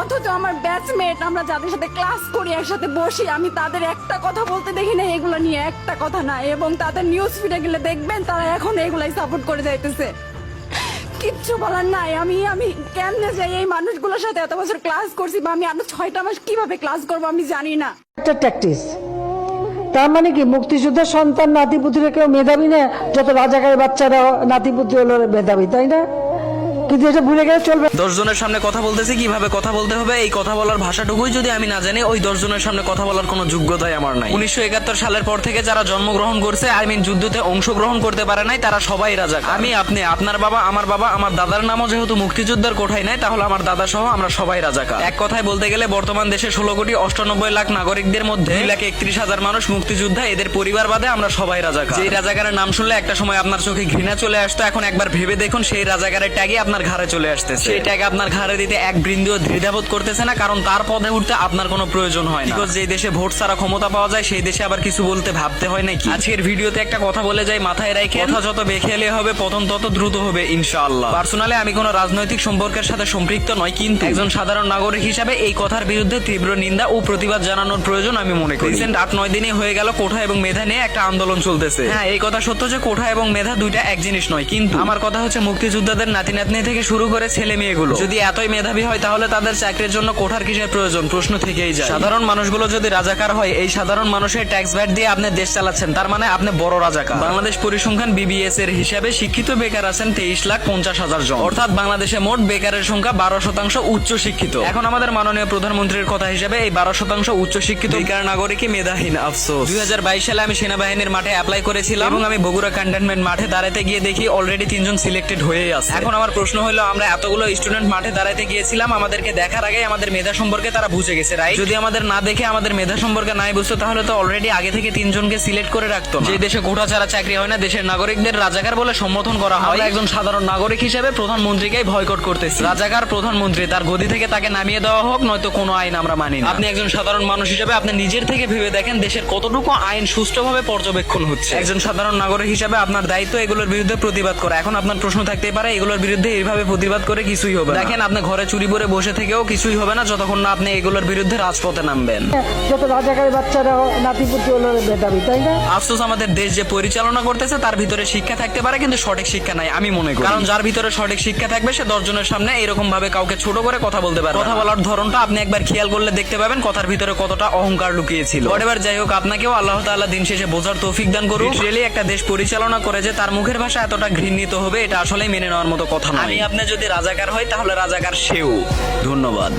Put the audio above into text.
অথচ আমার ব্যাচমেট আমরা যাদের সাথে ক্লাস করি, একসাথে বসি, আমি তাদের একটা কথা বলতে দেখি না এগুলো নিয়ে একটা কথা না, এবং তাদের নিউজ ফিডে গেলে দেখবেন তারা এখন এগুলাই সাপোর্ট করে যাইতেছে। কিচ্ছু বলার নাই, আমি আমি কেমনে যাই এই মানুষগুলোর সাথে এত বছর ক্লাস করছি, বা আমি আরও ছয়টা মাস কীভাবে ক্লাস করব আমি জানি না। একটা ট্যাকটিস তার মানে কি, মুক্তিযুদ্ধের সন্তান নাতিপুতিরা কেউ মেধাবী না? যত রাজাকারের বাচ্চারা নাতিপুতি হলো মেধাবী, তাই না? কিন্তু এটা ভুলে গেলে চলবে দশ জনের সামনে কথা বলতেছি, কীভাবে কথা বলতে হবে, এই কথা বলার ভাষাটুকুই যদি আমি না জানি, ওই দশ জনের সামনে কথা বলার কোনো যোগ্যতাই আমার নাই। উনিশশো একাত্তর সালের পর থেকে যারা জন্মগ্রহণ করছে আই মিন যুদ্ধতে অংশগ্রহণ করতে পারে নাই, তারা সবাই রাজা আমি, আপনি, আপনার বাবা, আমার বাবা, আমার দাদার নামও যেহেতু মুক্তিযোদ্ধার কোঠায় নাই, তাহলে আমার দাদা সহ আমরা সবাই রাজাকার। এক কথায় বলতে গেলে বর্তমান দেশে ষোলো কোটি অষ্টানব্বই লাখ নাগরিকদের মধ্যে দুই লাখ একত্রিশ হাজার মানুষ মুক্তিযোদ্ধা, এদের পরিবার বাদে আমরা সবাই রাজাকার। যে রাজাকারের নাম শুনলে একটা সময় আপনার চোখে ঘৃণা চলে আসতো, এখন একবার ভেবে দেখুন, সেই রাজাকারের ট্যাগে আপনার ঘাড়ে চলে আসতেছে। সেই ট্যাগ আপনার ঘাড়ে দিতে এক বৃন্দিও দ্বিধাবোধ করতেছে না কারণ তার পদে উঠতে আপনার কোনো প্রয়োজন হয় না। যে দেশে ভোট ছাড়া ক্ষমতা পাওয়া যায় সেই দেশে আবার কিছু বলতে ভাবতে হয় নাকি? আজকের ভিডিওতে একটা কথা বলে যাই মাথায় রেখে কথা যত বেখেলে হবে পতন তত দ্রুত হবে ইনশাআল্লাহ। পার্সোনালি আমি কোনো রাজনৈতিক সম্পর্কের সাথে সম্পৃক্ত নয় কিন্তু একজন সাধারণ নাগরিক হিসাবে এই কথার বিরুদ্ধে তীব্র নিন্দা ও প্রতিবাদ জানানোর প্রয়োজন আমি মনে করি। রিসেন্ট আট নয় দিনে হয়ে গেল কোঠা এবং মেধা নিয়ে একটা আন্দোলন চলতেছে। হ্যাঁ এই কথা সত্য যে কোঠা এবং মেধা দুইটা এক জিনিস নয় কিন্তু আমার কথা হচ্ছে মুক্তিযোদ্ধাদের নাতি নাতনি থেকে শুরু করে ছেলে মেয়েগুলো। যদি এতই মেধাবী হয় তাহলে তাদের চাকরির জন্য কোঠার কিসের প্রয়োজন? প্রশ্ন থেকেই যায়। সাধারণ মানুষগুলো যদি রাজাকার হয় এই সাধারণ মানুষের ট্যাক্স ভ্যাট দিয়ে আপনি দেশ চালাচ্ছেন। তার মানে আপনি বড় রাজাকার। বাংলাদেশ পরিসংখ্যান বিবিএস এর হিসাবে শিক্ষিত বেকার আছেন তেইশ লাখ পঞ্চাশ হাজার জন। অর্থাৎ বাংলাদেশে মোট বেকারের সংখ্যা বারো শতাংশ উচ্চ শিক্ষিত এখন আমাদের মাননীয় প্রধানমন্ত্রীর কথা হিসাবে এই বারো শতাংশ উচ্চ শিক্ষিত বেকার নাগরিকই মেধাহীন আফসোস। দুই হাজার বাইশ সালে আমি সেনাবাহিনীর মাঠে অ্যাপ্লাই করেছিলাম এবং আমি বগুড়া ক্যান্টনমেন্ট মাঠে দাঁড়াতে গিয়ে দেখি অলরেডি তিনজন সিলেক্টেড হয়ে আছে। এখন আমার প্রশ্ন হলো আমরা এতগুলো স্টুডেন্ট মাঠে দাঁড়াতে গিয়েছিলাম আমাদেরকে দেখার আগে আমাদের মেধা সম্পর্কে তারা বুঝে গেছে রাইট যদি আমাদের না দেখে আমাদের মেধা সম্পর্কে নাই বুঝতো তাহলে তো অলরেডি আগে থেকে তিনজনকে সিলেক্ট করে রাখতো যে দেশে কোঠা ছাড়া চাকরি হয় না দেশের নাগরিকদের রাজাকার বলে সম্বোধন করা হয়। একজন সাধারণ নাগরিক হিসেবে প্রধানমন্ত্রীকেই ভয়কট করতেছি। রাজাকার প্রধানমন্ত্রী তার গদি থেকে তাকে নামিয়ে দেওয়া হোক নয়তো কোনো আইন আমরা মানি না। আপনি একজন সাধারণ মানুষ হিসেবে আপনি নিজের থেকে ভেবে দেখেন দেশের কতটুকু আইন সুষ্ঠুভাবে পর্যবেক্ষণ হচ্ছে। একজন সাধারণ নাগরিক হিসেবে আপনার দায়িত্ব এগুলোর বিরুদ্ধে প্রতিবাদ করা। এখন আপনার প্রশ্ন থাকতে পারে এগুলোর বিরুদ্ধে এইভাবে প্রতিবাদ করে কিছুই হবে দেখেন আপনি ঘরে চুরি করে বসে থেকেও কিছুই হবে না যতক্ষণ না আপনি এগুলোর বিরুদ্ধে রাজপথে নামবেন। যত রাজাকারের বাচ্চারা নাতিপুতি হলো মেধাবী তাই না? আফসোস আমাদের দেশ যে পরিচালনা করতেছে তার ভিতরে শিক্ষা থাকতে পারে কিন্তু সঠিক শিক্ষা নাই। আমি মনে করি কারণ যার ভিতরে সঠিক শিক্ষা থাকবে সে দশজনের সামনে এরকম ভাবে কাউকে ছোট করে কথা বলতে পারে কথা বলার ধরনটা আপনি একবার খেয়াল করলে দেখতে পাবেন কথার ভিতরে কতটা অহংকার লুকিয়েছিল। এবার যাই হোক আপনাকেও আল্লাহ তাআলা দিন শেষে বোঝার তৌফিক দান করুন রিয়েলি একটা দেশ পরিচালনা করে যে তার মুখের ভাষা এতটা ঘৃণিত হবে এটা আসলে মেনে নেওয়ার মতো কথা নয়। আমি আপনি যদি রাজাকার হয় তাহলে রাজাকার সেও। ধন্যবাদ।